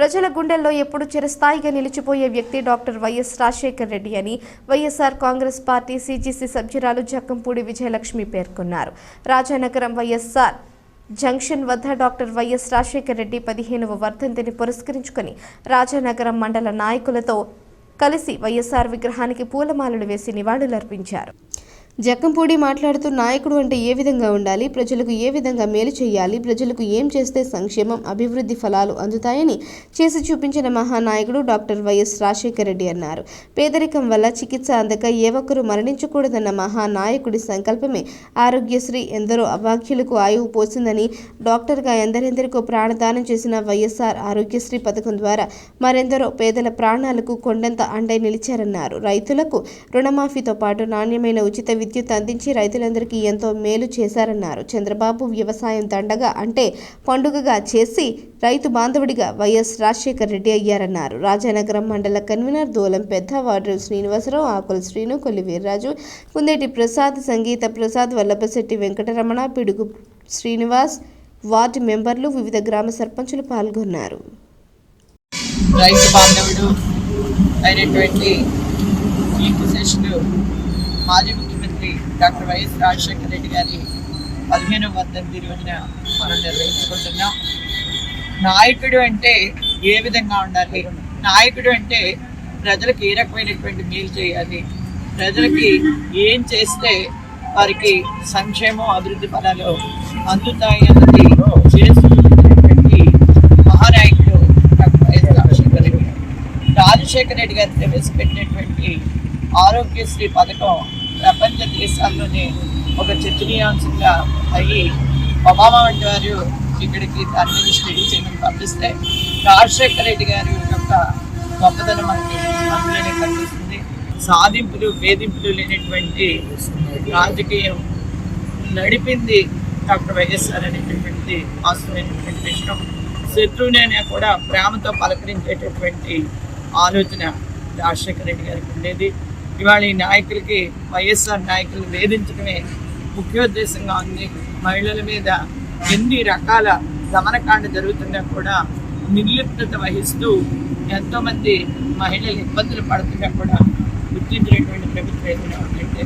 ప్రజల గుండెల్లో ఎప్పుడు చిరస్థాయిగా నిలిచిపోయే వ్యక్తి డాక్టర్ వైఎస్ రాజశేఖర్ రెడ్డి అని వైఎస్ఆర్ కాంగ్రెస్ పార్టీ సీజీసీ సభ్యురాలు జక్కంపూడి విజయలక్ష్మి పేర్కొన్నారు. రాజానగరం వైఎస్ఆర్ జంక్షన్ వద్ద డాక్టర్ వైఎస్ రాజశేఖర రెడ్డి పదిహేనవ వర్ధంతిని పురస్కరించుకొని రాజానగరం మండల నాయకులతో కలిసి వైఎస్ఆర్ విగ్రహానికి పూలమాలలు వేసి నివాళులర్పించారు. జక్కంపూడి మాట్లాడుతూ నాయకుడు అంటే ఏ విధంగా ఉండాలి? ప్రజలకు ఏ విధంగా మేలు చేయాలి? ప్రజలకు ఏం చేస్తే సంక్షేమం అభివృద్ధి ఫలాలు అందుతాయని చేసి చూపించిన మహానాయకుడు డాక్టర్ వైఎస్ రాజశేఖర రెడ్డి అన్నారు. పేదరికం వల్ల చికిత్స అందక ఏ ఒక్కరూ మరణించకూడదన్న మహానాయకుడి సంకల్పమే ఆరోగ్యశ్రీ. ఎందరో అభాగ్యులకు ఆయువు పోసిందని డాక్టర్గా ఎందరెందరికో ప్రాణదానం చేసిన వైఎస్ఆర్ ఆరోగ్యశ్రీ పథకం ద్వారా మరెందరో పేదల ప్రాణాలకు కొండంత అండై నిలిచారన్నారు. రైతులకు రుణమాఫీతో పాటు నాణ్యమైన ఉచిత విద్యుత్ అందించి రైతులందరికీ ఎంతో మేలు చేశారన్నారు. చంద్రబాబు వ్యవసాయం దండగా అంటే పండుగగా చేసి రైతు బాంధవుడిగా వైఎస్ రాజశేఖర్ రెడ్డి అయ్యారన్నారు. రాజానగరం మండల కన్వీనర్ దూలం పెద్ద వార్డు శ్రీనివాసరావు ఆకుల శ్రీను కొల్లి వీర్రాజు కుందేటి ప్రసాద్ సంగీత ప్రసాద్ వల్లభశెట్టి వెంకటరమణ పిడుగు శ్రీనివాస్ వార్డు మెంబర్లు వివిధ గ్రామ సర్పంచులు పాల్గొన్నారు. రైతు బాంధవుడు అయినటువంటి మాజీ ముఖ్యమంత్రి డాక్టర్ వైఎస్ రాజశేఖర రెడ్డి గారి పదిహేనవ వర్ధంతి రోజున మనం నిర్వహించుకుంటున్నాం. నాయకుడు అంటే ఏ విధంగా ఉండాలి? నాయకుడు అంటే ప్రజలకు ఏ రకమైనటువంటి మేలు చేయాలి? ప్రజలకి ఏం చేస్తే వారికి సంక్షేమం అభివృద్ధి పదాలు అందుతాయి అన్నది చేస్తున్నటువంటి మహానాయకుడు డాక్టర్ వైఎస్ రాజశేఖర రెడ్డి రాజశేఖర రెడ్డి గారు ప్రవేశపెట్టినటువంటి ఆరోగ్యశ్రీ పథకం ప్రపంచ దేశాల్లోనే ఒక చర్చనీయాంశంగా అయ్యి ఒబామా వంటి వారు ఇక్కడికి దాని మీద స్టడీ చేయడం పంపిస్తే రాజశేఖర రెడ్డి గారి యొక్క గొప్పతనం మనకి అందులోనే కనిపిస్తుంది. సాధింపులు వేధింపులు లేనటువంటి రాజకీయం నడిపింది డాక్టర్ వైఎస్ఆర్ అనేటటువంటి వాస్తవమైనటువంటి విషయం. శత్రువునైనా కూడా ప్రేమతో పలకరించేటటువంటి ఆలోచన రాజశేఖర రెడ్డి గారికి ఉండేది. ఇవాళ ఈ నాయకులకి వైఎస్ఆర్ నాయకులు వేధించడమే ముఖ్యోద్దేశంగా ఉంది. మహిళల మీద ఎన్ని రకాల గమనకాండ జరుగుతున్నా కూడా నిర్లిప్తత వహిస్తూ ఎంతోమంది మహిళలు ఇబ్బందులు పడుతున్నా కూడా గుర్తించినటువంటి ప్రభుత్వం ఏదైనా ఉందంటే